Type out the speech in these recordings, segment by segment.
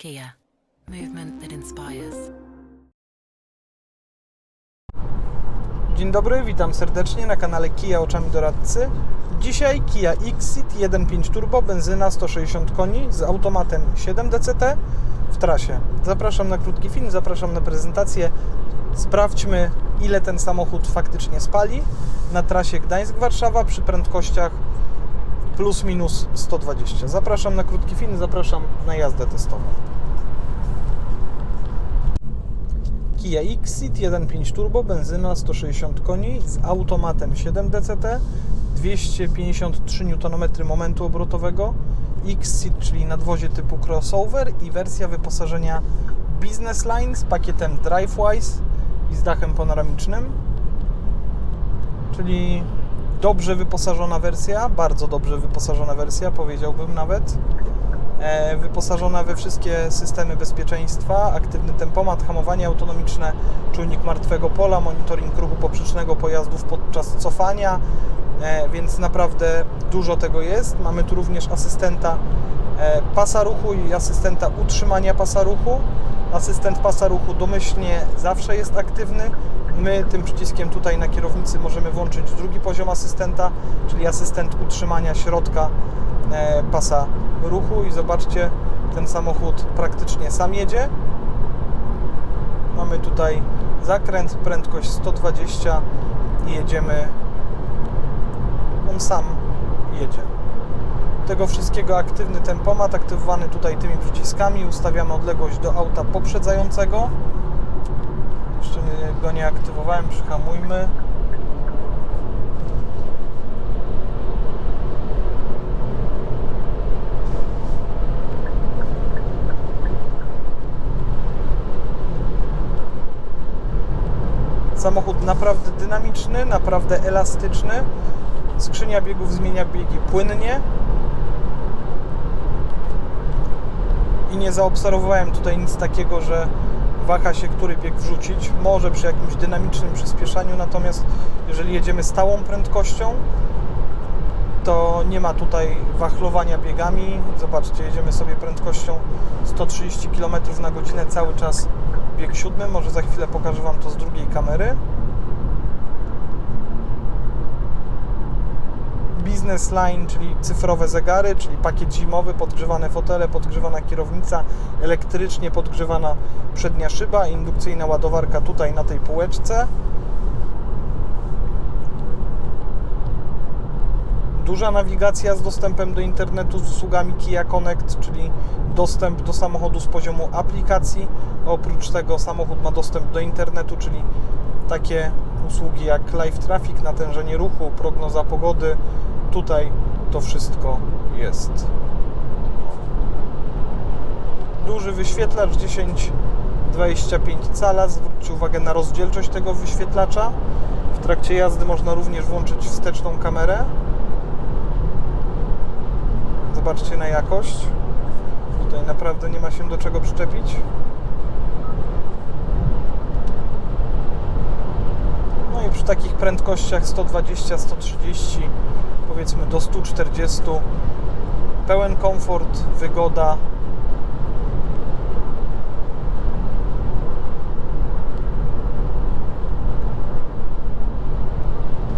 Kia, movement that inspires. Dzień dobry, witam serdecznie na kanale Kia Oczami Doradcy. Dzisiaj Kia Xit 1.5 Turbo, benzyna 160 koni z automatem 7DCT w trasie. Zapraszam na krótki film, zapraszam na prezentację. Sprawdźmy ile ten samochód faktycznie spali na trasie Gdańsk-Warszawa przy prędkościach plus minus 120. Zapraszam na krótki film, zapraszam na jazdę testową. Kia Xit 1.5 Turbo, benzyna 160 koni z automatem 7DCT, 253 Nm momentu obrotowego, Xit, czyli nadwozie typu crossover i wersja wyposażenia Business Line z pakietem DriveWise i z dachem panoramicznym, czyli dobrze wyposażona wersja, bardzo dobrze wyposażona wersja, powiedziałbym nawet e, wyposażona we wszystkie systemy bezpieczeństwa, aktywny tempomat, hamowanie autonomiczne, czujnik martwego pola, monitoring ruchu poprzecznego pojazdów podczas cofania, e, więc naprawdę dużo tego jest. Mamy tu również asystenta e, pasa ruchu i asystenta utrzymania pasa ruchu. Asystent pasa ruchu domyślnie zawsze jest aktywny. My tym przyciskiem tutaj na kierownicy możemy włączyć drugi poziom asystenta, czyli asystent utrzymania środka e, pasa ruchu i zobaczcie, ten samochód praktycznie sam jedzie. Mamy tutaj zakręt, prędkość 120 i jedziemy. On sam jedzie. Tego wszystkiego aktywny tempomat, aktywowany tutaj tymi przyciskami. Ustawiamy odległość do auta poprzedzającego. Nie- go nie aktywowałem, przyhamujmy. Samochód naprawdę dynamiczny, naprawdę elastyczny. Skrzynia biegów zmienia biegi płynnie. I nie zaobserwowałem tutaj nic takiego, że waha się, który bieg wrzucić. Może przy jakimś dynamicznym przyspieszaniu, natomiast jeżeli jedziemy stałą prędkością, to nie ma tutaj wachlowania biegami. Zobaczcie, jedziemy sobie prędkością 130 km na godzinę cały czas bieg siódmy. Może za chwilę pokażę Wam to z drugiej kamery. Business Line, czyli cyfrowe zegary, czyli pakiet zimowy, podgrzewane fotele, podgrzewana kierownica, elektrycznie podgrzewana przednia szyba, indukcyjna ładowarka tutaj na tej półeczce. Duża nawigacja z dostępem do internetu z usługami Kia Connect, czyli dostęp do samochodu z poziomu aplikacji. Oprócz tego samochód ma dostęp do internetu, czyli takie usługi jak live traffic, natężenie ruchu, prognoza pogody. Tutaj to wszystko jest. Duży wyświetlacz 10-25 cala. Zwróćcie uwagę na rozdzielczość tego wyświetlacza. W trakcie jazdy można również włączyć wsteczną kamerę. Zobaczcie na jakość. Tutaj naprawdę nie ma się do czego przyczepić. No i przy takich prędkościach 120, 130, powiedzmy do 140, pełen komfort, wygoda.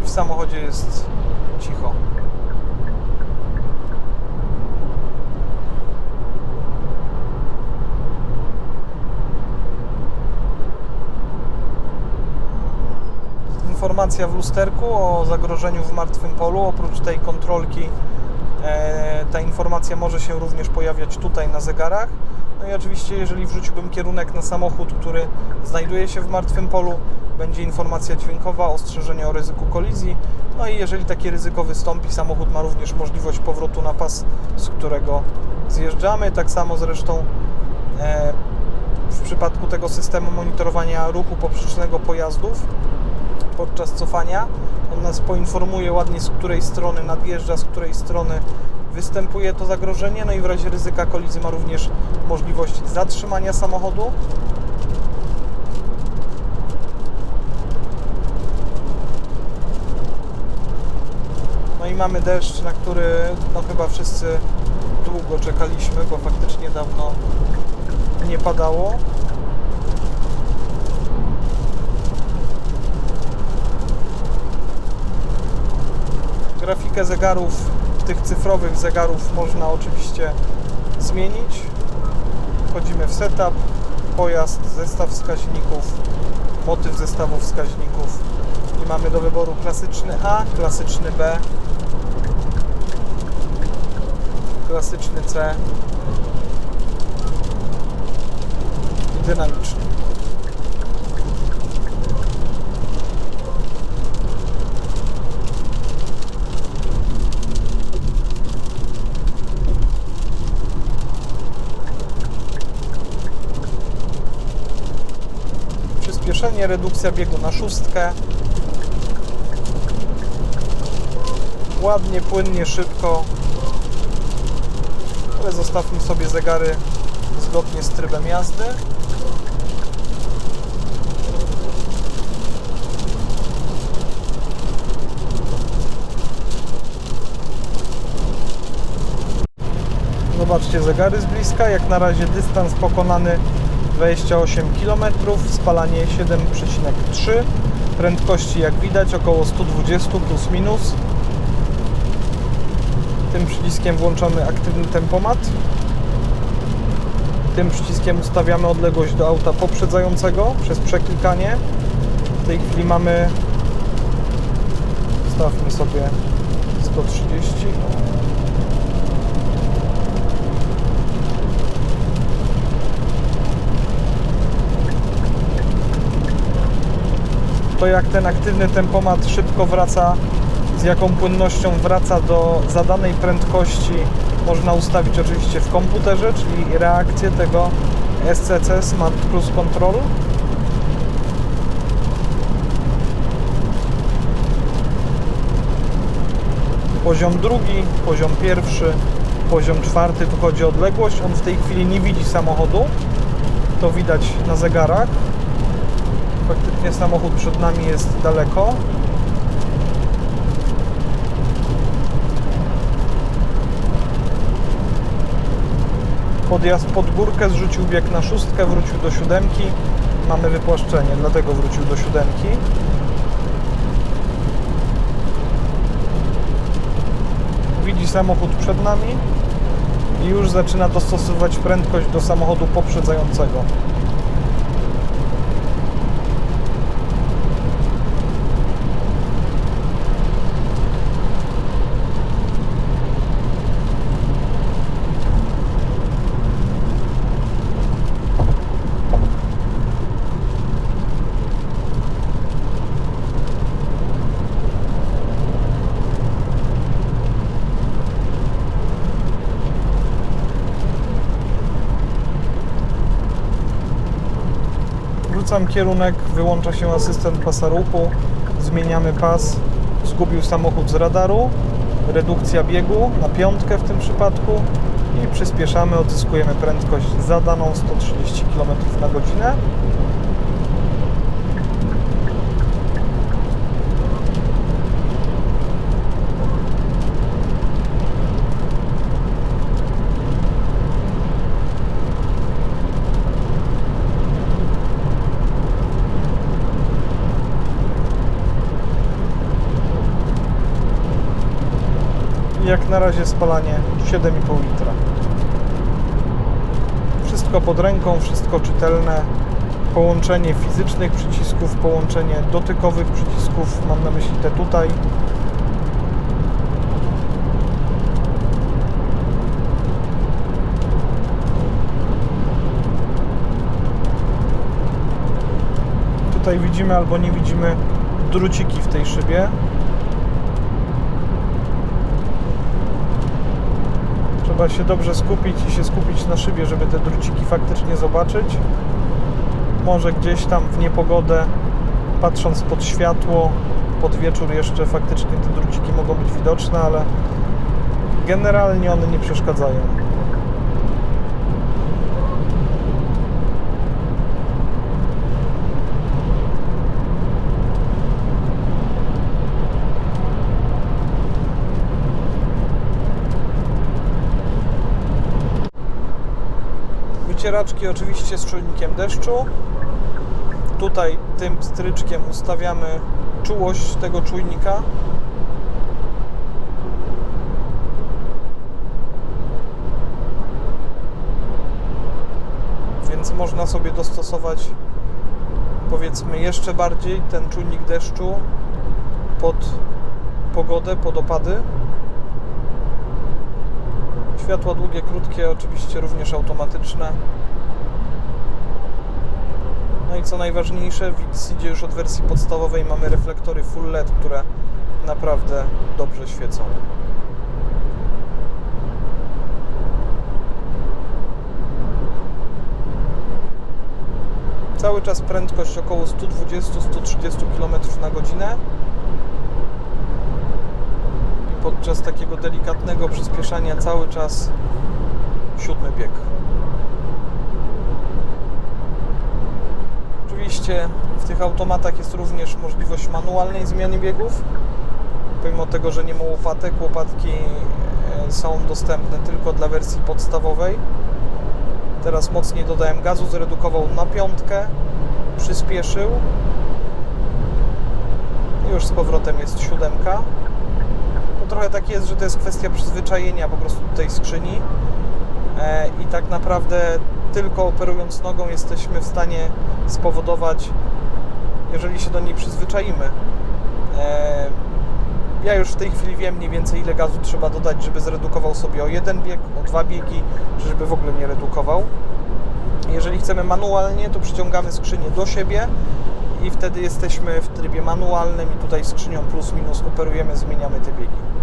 W samochodzie jest informacja w lusterku o zagrożeniu w martwym polu. Oprócz tej kontrolki e, ta informacja może się również pojawiać tutaj na zegarach. No i oczywiście, jeżeli wrzuciłbym kierunek na samochód, który znajduje się w martwym polu, będzie informacja dźwiękowa, ostrzeżenie o ryzyku kolizji. No i jeżeli takie ryzyko wystąpi, samochód ma również możliwość powrotu na pas, z którego zjeżdżamy. Tak samo zresztą e, w przypadku tego systemu monitorowania ruchu poprzecznego pojazdów podczas cofania. On nas poinformuje ładnie, z której strony nadjeżdża, z której strony występuje to zagrożenie. No i w razie ryzyka kolizji ma również możliwość zatrzymania samochodu. No i mamy deszcz, na który no chyba wszyscy długo czekaliśmy, bo faktycznie dawno padało. Grafikę zegarów, tych cyfrowych zegarów można oczywiście zmienić. Wchodzimy w setup, pojazd, zestaw wskaźników, motyw zestawu wskaźników i mamy do wyboru klasyczny A, klasyczny B, klasyczny C i dynamiczny. Redukcja biegu na szóstkę. Ładnie, płynnie, szybko. Ale zostawmy sobie zegary zgodnie z trybem jazdy. Zobaczcie zegary z bliska. Jak na razie dystans pokonany 28 km, spalanie 7,3, prędkości jak widać około 120 plus minus. Tym przyciskiem włączamy aktywny tempomat. Tym przyciskiem ustawiamy odległość do auta poprzedzającego przez przeklikanie. W tej chwili mamy stawmy sobie 130. to jak ten aktywny tempomat szybko wraca, z jaką płynnością wraca do zadanej prędkości, można ustawić oczywiście w komputerze, czyli reakcję tego SCC Smart Cruise Control. Poziom drugi, poziom pierwszy, poziom czwarty, tu chodzi o odległość. On w tej chwili nie widzi samochodu, to widać na zegarach faktycznie samochód przed nami jest daleko. Podjazd pod górkę, zrzucił bieg na szóstkę, wrócił do siódemki. Mamy wypłaszczenie, dlatego wrócił do siódemki. Widzi samochód przed nami i już zaczyna dostosowywać prędkość do samochodu poprzedzającego. Wrzucam kierunek, wyłącza się asystent pasa ruchu, zmieniamy pas, zgubił samochód z radaru, redukcja biegu na piątkę w tym przypadku i przyspieszamy, odzyskujemy prędkość zadaną 130 km na godzinę. Na razie spalanie 7,5 litra. Wszystko pod ręką, wszystko czytelne. Połączenie fizycznych przycisków, połączenie dotykowych przycisków, mam na myśli te tutaj. Tutaj widzimy albo nie widzimy druciki w tej szybie. Trzeba się dobrze skupić i się skupić na szybie, żeby te druciki faktycznie zobaczyć. Może gdzieś tam w niepogodę, patrząc pod światło, pod wieczór jeszcze faktycznie te druciki mogą być widoczne, ale generalnie one nie przeszkadzają. Wycieraczki oczywiście z czujnikiem deszczu. Tutaj tym stryczkiem ustawiamy czułość tego czujnika. Więc można sobie dostosować powiedzmy jeszcze bardziej ten czujnik deszczu pod pogodę, pod opady. Światła długie, krótkie, oczywiście również automatyczne. No i co najważniejsze, w Xceedzie już od wersji podstawowej mamy reflektory full LED, które naprawdę dobrze świecą. Cały czas prędkość około 120-130 km na godzinę. Podczas takiego delikatnego przyspieszania cały czas siódmy bieg. Oczywiście w tych automatach jest również możliwość manualnej zmiany biegów. Pomimo tego, że nie ma łopatek, łopatki e, są dostępne tylko dla wersji podstawowej. Teraz mocniej dodałem gazu, zredukował na piątkę, przyspieszył. Już z powrotem jest siódemka. Trochę tak jest, że to jest kwestia przyzwyczajenia po prostu tej skrzyni. E, I tak naprawdę tylko operując nogą jesteśmy w stanie spowodować, jeżeli się do niej przyzwyczaimy. E, ja już w tej chwili wiem mniej więcej ile gazu trzeba dodać, żeby zredukował sobie o jeden bieg, o dwa biegi, żeby w ogóle nie redukował. Jeżeli chcemy manualnie, to przyciągamy skrzynię do siebie i wtedy jesteśmy w trybie manualnym i tutaj skrzynią plus minus operujemy, zmieniamy te biegi.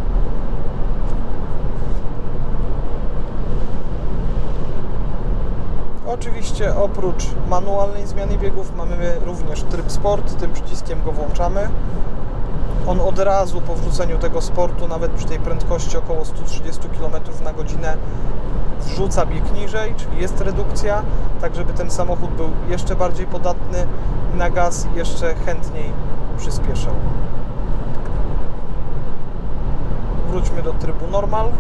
Oczywiście oprócz manualnej zmiany biegów mamy również tryb sport, tym przyciskiem go włączamy. On od razu po wrzuceniu tego sportu, nawet przy tej prędkości około 130 km na godzinę, wrzuca bieg niżej, czyli jest redukcja, tak żeby ten samochód był jeszcze bardziej podatny na gaz jeszcze chętniej przyspieszał. Wróćmy do trybu normal.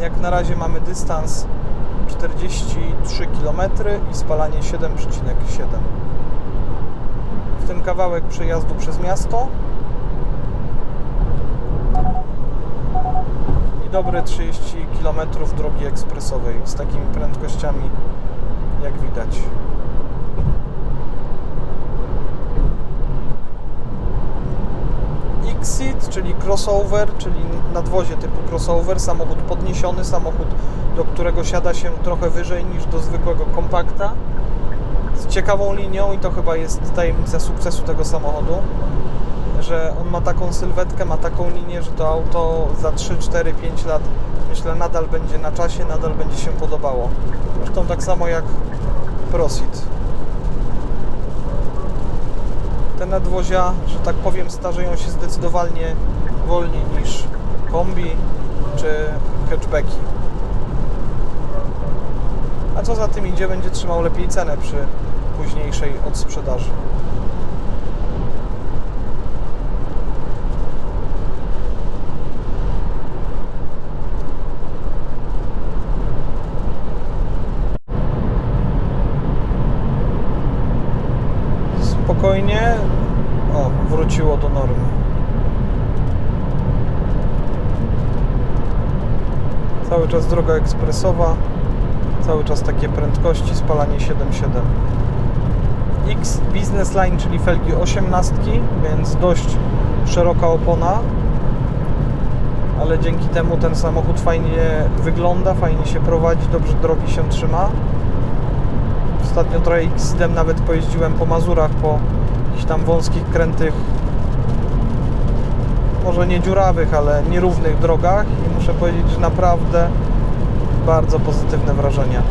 Jak na razie mamy dystans 43 km i spalanie 7,7 w tym kawałek przejazdu przez miasto i dobre 30 km drogi ekspresowej z takimi prędkościami jak widać. Exit, czyli crossover, czyli nadwozie typu crossover, samochód podniesiony, samochód, do którego siada się trochę wyżej niż do zwykłego kompakta z ciekawą linią i to chyba jest tajemnica sukcesu tego samochodu, że on ma taką sylwetkę, ma taką linię, że to auto za 3, 4, 5 lat myślę nadal będzie na czasie, nadal będzie się podobało. Zresztą tak samo jak Prosit. Te nadwozia, że tak powiem, starzeją się zdecydowanie wolniej niż kombi czy hatchbacki. A co za tym idzie, będzie trzymał lepiej cenę przy późniejszej odsprzedaży. Spokojnie. O, wróciło do normy. Cały czas droga ekspresowa cały czas takie prędkości, spalanie 7.7. X Business Line, czyli felgi 18, więc dość szeroka opona, ale dzięki temu ten samochód fajnie wygląda, fajnie się prowadzi, dobrze drogi się trzyma. Ostatnio trochę x nawet pojeździłem po Mazurach, po jakichś tam wąskich, krętych, może nie dziurawych, ale nierównych drogach i muszę powiedzieć, że naprawdę bardzo pozytywne wrażenia.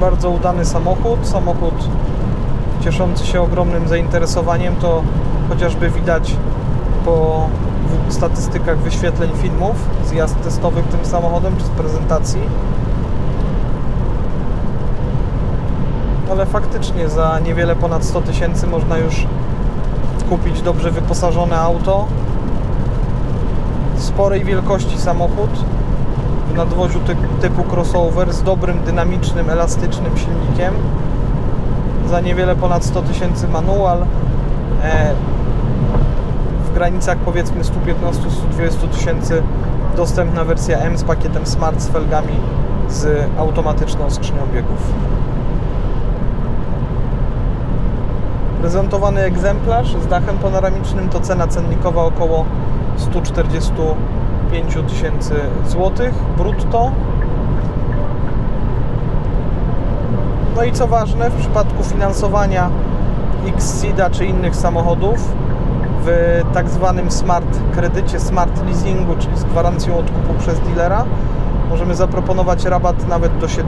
Bardzo udany samochód, samochód cieszący się ogromnym zainteresowaniem, to chociażby widać po statystykach wyświetleń filmów z testowych tym samochodem czy z prezentacji. Ale faktycznie za niewiele ponad 100 tysięcy można już kupić dobrze wyposażone auto, sporej wielkości samochód w nadwoziu ty, typu crossover z dobrym, dynamicznym, elastycznym silnikiem za niewiele ponad 100 tysięcy manual e, w granicach powiedzmy 115-120 tysięcy dostępna wersja M z pakietem Smart z felgami z automatyczną skrzynią biegów. Prezentowany egzemplarz z dachem panoramicznym to cena cennikowa około 145 tysięcy złotych brutto. No i co ważne, w przypadku finansowania X-Seeda czy innych samochodów w tak zwanym smart kredycie, smart leasingu, czyli z gwarancją odkupu przez dealera, możemy zaproponować rabat nawet do 7%.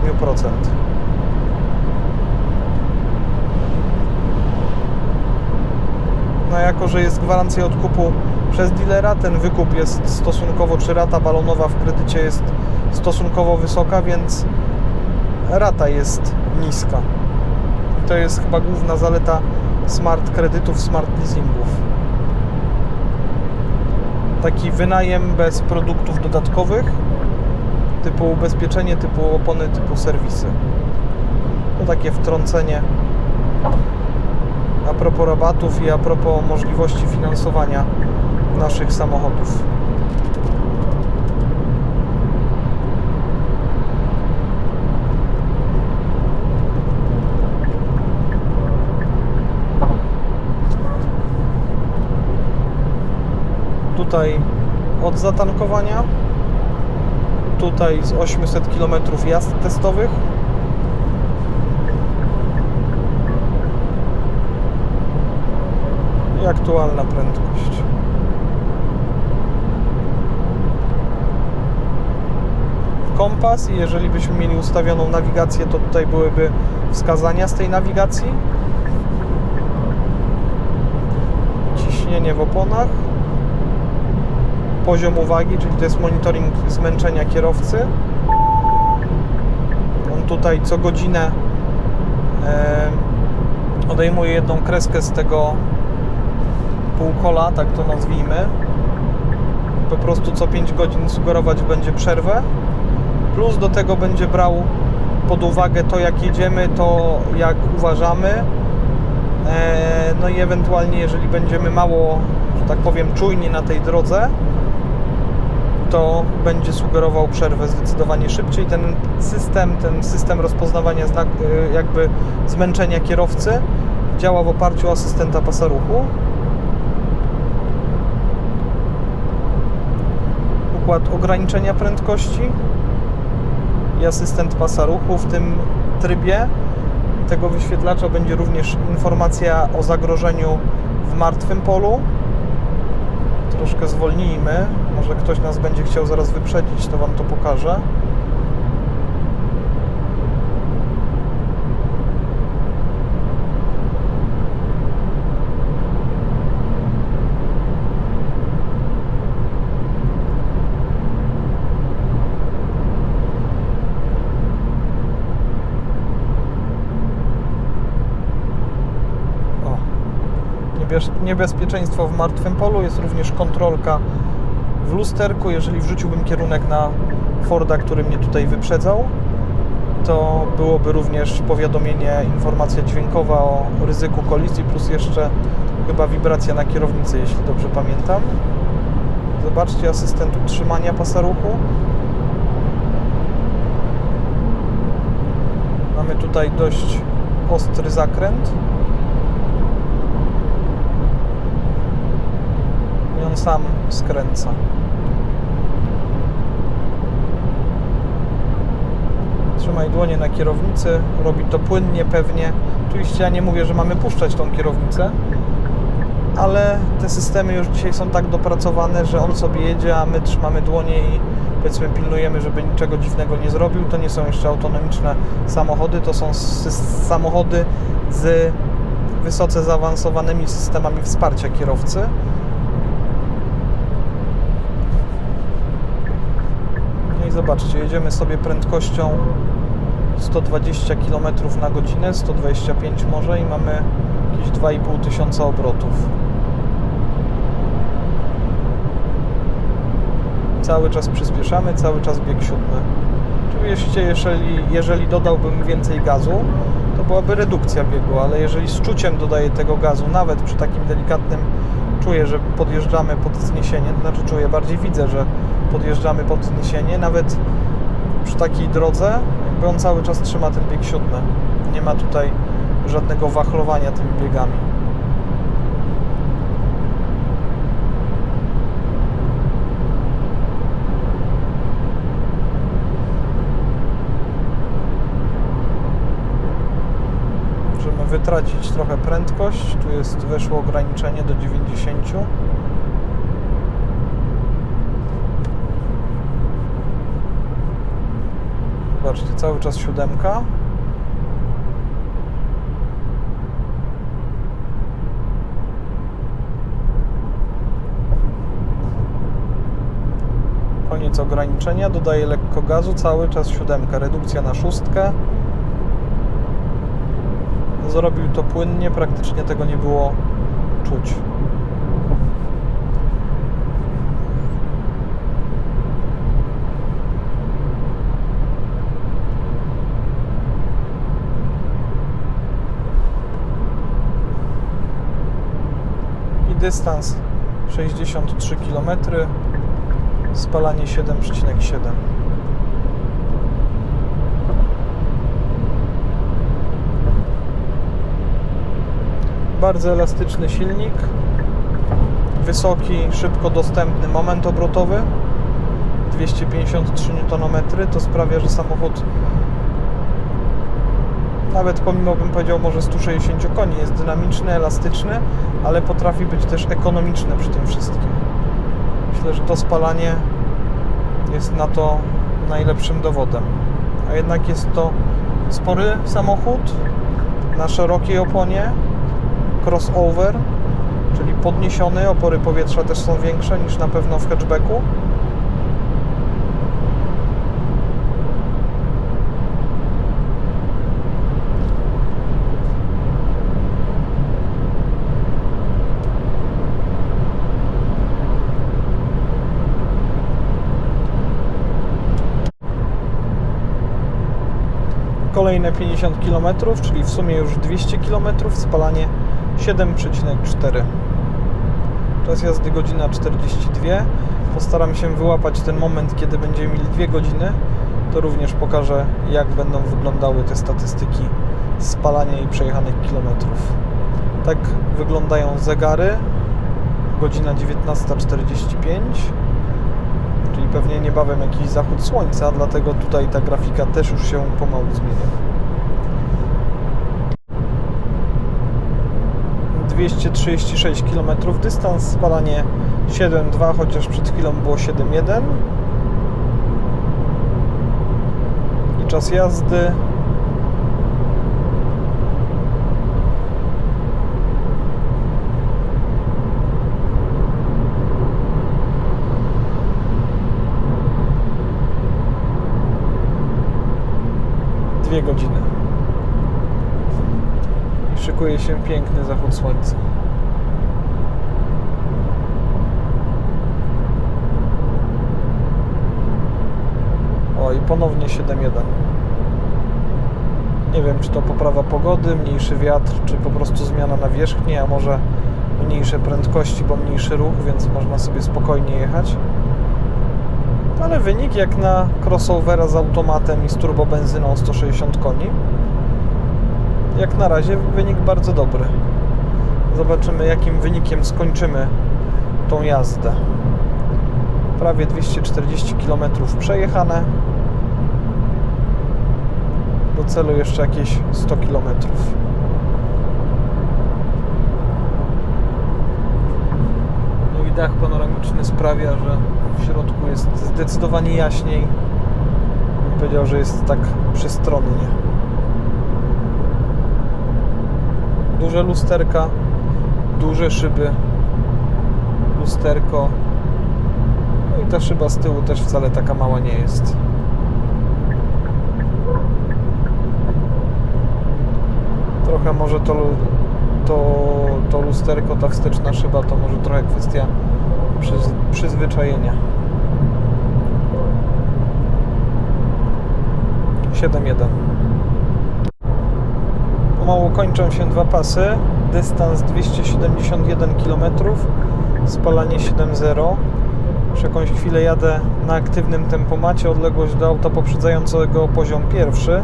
No jako, że jest gwarancja odkupu przez dealera, ten wykup jest stosunkowo, czy rata balonowa w kredycie jest stosunkowo wysoka, więc rata jest niska. To jest chyba główna zaleta smart kredytów, smart leasingów. Taki wynajem bez produktów dodatkowych, typu ubezpieczenie, typu opony, typu serwisy. To takie wtrącenie a propos rabatów i a propos możliwości finansowania naszych samochodów. Tutaj od zatankowania, tutaj z 800 km jazd testowych, aktualna prędkość. Kompas i jeżeli byśmy mieli ustawioną nawigację, to tutaj byłyby wskazania z tej nawigacji. Ciśnienie w oponach. Poziom uwagi, czyli to jest monitoring zmęczenia kierowcy. On tutaj co godzinę odejmuje jedną kreskę z tego półkola, tak to nazwijmy. Po prostu co 5 godzin sugerować będzie przerwę. Plus do tego będzie brał pod uwagę to, jak jedziemy, to jak uważamy. E, No i ewentualnie, jeżeli będziemy mało, że tak powiem, czujni na tej drodze, to będzie sugerował przerwę zdecydowanie szybciej. Ten system, ten system rozpoznawania znak, e, jakby zmęczenia kierowcy działa w oparciu o asystenta pasa ruchu. Układ ograniczenia prędkości i asystent pasa ruchu. W tym trybie tego wyświetlacza będzie również informacja o zagrożeniu w martwym polu. Troszkę zwolnijmy, może ktoś nas będzie chciał zaraz wyprzedzić, to Wam to pokażę. O. Niebez- Niebezpieczeństwo w martwym polu jest również kontrolka w lusterku. Jeżeli wrzuciłbym kierunek na Forda, który mnie tutaj wyprzedzał, to byłoby również powiadomienie, informacja dźwiękowa o ryzyku kolizji, plus jeszcze chyba wibracja na kierownicy, jeśli dobrze pamiętam. Zobaczcie, asystent utrzymania pasa ruchu. Mamy tutaj dość ostry zakręt. Sam skręca. Trzymaj dłonie na kierownicy, robi to płynnie, pewnie. Oczywiście ja nie mówię, że mamy puszczać tą kierownicę, ale te systemy już dzisiaj są tak dopracowane, że on sobie jedzie, a my trzymamy dłonie i powiedzmy pilnujemy, żeby niczego dziwnego nie zrobił. To nie są jeszcze autonomiczne samochody, to są samochody z wysoce zaawansowanymi systemami wsparcia kierowcy. zobaczcie, jedziemy sobie prędkością 120 km na godzinę, 125 może i mamy jakieś 2,5 tysiąca obrotów. Cały czas przyspieszamy, cały czas bieg siódmy. Oczywiście jeżeli, jeżeli dodałbym więcej gazu, to byłaby redukcja biegu, ale jeżeli z czuciem dodaję tego gazu, nawet przy takim delikatnym czuję, że podjeżdżamy pod wzniesienie, to znaczy czuję, bardziej widzę, że podjeżdżamy pod wzniesienie, nawet przy takiej drodze, jakby on cały czas trzyma ten bieg siódmy. Nie ma tutaj żadnego wachlowania tymi biegami. Możemy wytracić trochę prędkość. Tu jest weszło ograniczenie do 90. Zobaczcie, cały czas siódemka. Koniec ograniczenia, dodaję lekko gazu, cały czas siódemka, redukcja na szóstkę. Zrobił to płynnie, praktycznie tego nie było czuć. Dystans 63 km, spalanie 7,7. Bardzo elastyczny silnik, wysoki, szybko dostępny moment obrotowy 253 Nm to sprawia, że samochód nawet pomimo bym powiedział może 160 koni jest dynamiczny, elastyczny, ale potrafi być też ekonomiczny przy tym wszystkim. Myślę, że to spalanie jest na to najlepszym dowodem. A jednak jest to spory samochód na szerokiej oponie, crossover, czyli podniesiony, opory powietrza też są większe niż na pewno w hatchbacku. Kolejne 50 km, czyli w sumie już 200 km, spalanie 7,4. Czas jazdy godzina 42. Postaram się wyłapać ten moment, kiedy będziemy mieli 2 godziny. To również pokażę, jak będą wyglądały te statystyki spalania i przejechanych kilometrów. Tak wyglądają zegary. Godzina 19.45 czyli pewnie niebawem jakiś zachód słońca, dlatego tutaj ta grafika też już się pomału zmienia. 236 km dystans, spalanie 7,2, chociaż przed chwilą było 7,1 i czas jazdy dwie godziny. I szykuje się piękny zachód słońca. O, i ponownie 7.1. Nie wiem, czy to poprawa pogody, mniejszy wiatr, czy po prostu zmiana nawierzchni, a może mniejsze prędkości, bo mniejszy ruch, więc można sobie spokojnie jechać. Ale wynik jak na crossovera z automatem i z turbobenzyną 160 koni. Jak na razie wynik bardzo dobry. Zobaczymy jakim wynikiem skończymy tą jazdę. Prawie 240 km przejechane. Do celu jeszcze jakieś 100 km. No i dach panoramiczny sprawia, że w środku jest zdecydowanie jaśniej. Powiedział, że jest tak przestronnie. Duże lusterka, duże szyby, lusterko. No i ta szyba z tyłu też wcale taka mała nie jest. Trochę może to, to, to lusterko, ta wsteczna szyba, to może trochę kwestia przyz, przyzwyczajenia. 7-1. Pomału kończą się dwa pasy. Dystans 271 km, spalanie 7-0. Już jakąś chwilę jadę na aktywnym tempomacie, odległość do auta poprzedzającego poziom pierwszy.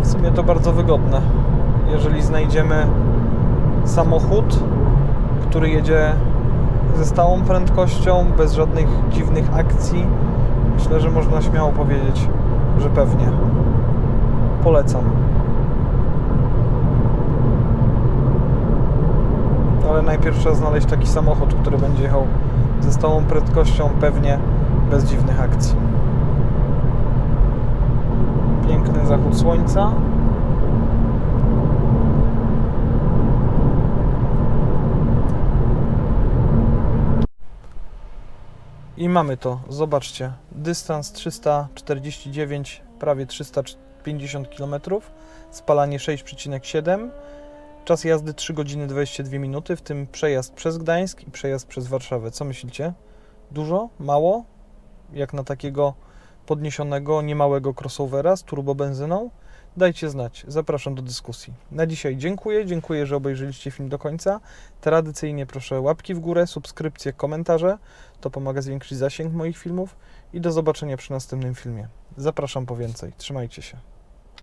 W sumie to bardzo wygodne. Jeżeli znajdziemy samochód, który jedzie ze stałą prędkością, bez żadnych dziwnych akcji, myślę, że można śmiało powiedzieć, że pewnie. Polecam. Ale najpierw trzeba znaleźć taki samochód, który będzie jechał ze stałą prędkością, pewnie bez dziwnych akcji. Piękny zachód słońca. I mamy to, zobaczcie, dystans 349, prawie 350 km, spalanie 6,7, czas jazdy 3 godziny 22 minuty, w tym przejazd przez Gdańsk i przejazd przez Warszawę. Co myślicie? Dużo? Mało? Jak na takiego podniesionego, niemałego crossovera z turbobenzyną? Dajcie znać, zapraszam do dyskusji. Na dzisiaj dziękuję, dziękuję, że obejrzeliście film do końca. Tradycyjnie proszę łapki w górę, subskrypcje, komentarze. To pomaga zwiększyć zasięg moich filmów i do zobaczenia przy następnym filmie. Zapraszam po więcej. Trzymajcie się.